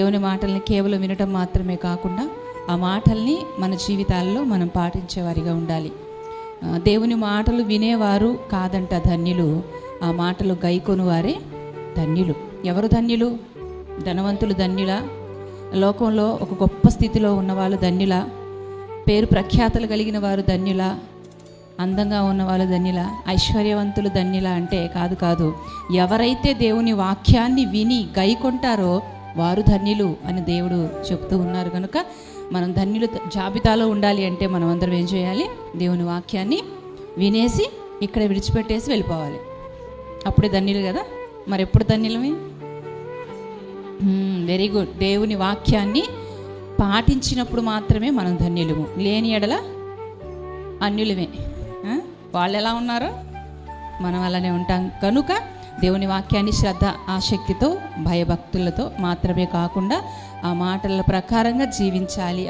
దేవుని మాటల్ని కేవలం వినటం మాత్రమే కాకుండా ఆ మాటల్ని మన జీవితాల్లో మనం పాటించేవారిగా ఉండాలి. దేవుని మాటలు వినేవారు కాదంట ధన్యులు. ఆ మాటలు గైకొనివారే ధన్యులు. ఎవరు ధన్యులు? ధనవంతులు ధన్యులా? లోకంలో ఒక గొప్ప స్థితిలో ఉన్నవాళ్ళు ధన్యులా? పేరు ప్రఖ్యాతలు కలిగిన వారు ధన్యులా? అందంగా ఉన్నవాళ్ళు ధన్యుల? ఐశ్వర్యవంతులు ధన్యుల? అంటే కాదు కాదు ఎవరైతే దేవుని వాక్యాన్ని విని గైకొంటారో వారు ధన్యులు అని దేవుడు చెప్తూ ఉన్నారు కనుక మనం ధన్యులు జాబితాలో ఉండాలి అంటే మనం అందరం ఏం చేయాలి? దేవుని వాక్యాన్ని వినేసి ఇక్కడ విడిచిపెట్టేసి వెళ్ళిపోవాలి. అప్పుడే ధన్యులు కదా? మరి ఎప్పుడు ధన్యులమే వెరీ గుడ్ దేవుని వాక్యాన్ని పాటించినప్పుడు మాత్రమే మనం ధన్యులము. లేని ఎడల అన్యులమే. వాళ్ళు ఎలా ఉన్నారో? మనం అలానే ఉంటాం. కనుక దేవుని వాక్యాన్ని శ్రద్ధ ఆసక్తితో భయభక్తులతో మాత్రమే కాకుండా ఆ మాటల ప్రకారంగా జీవించాలి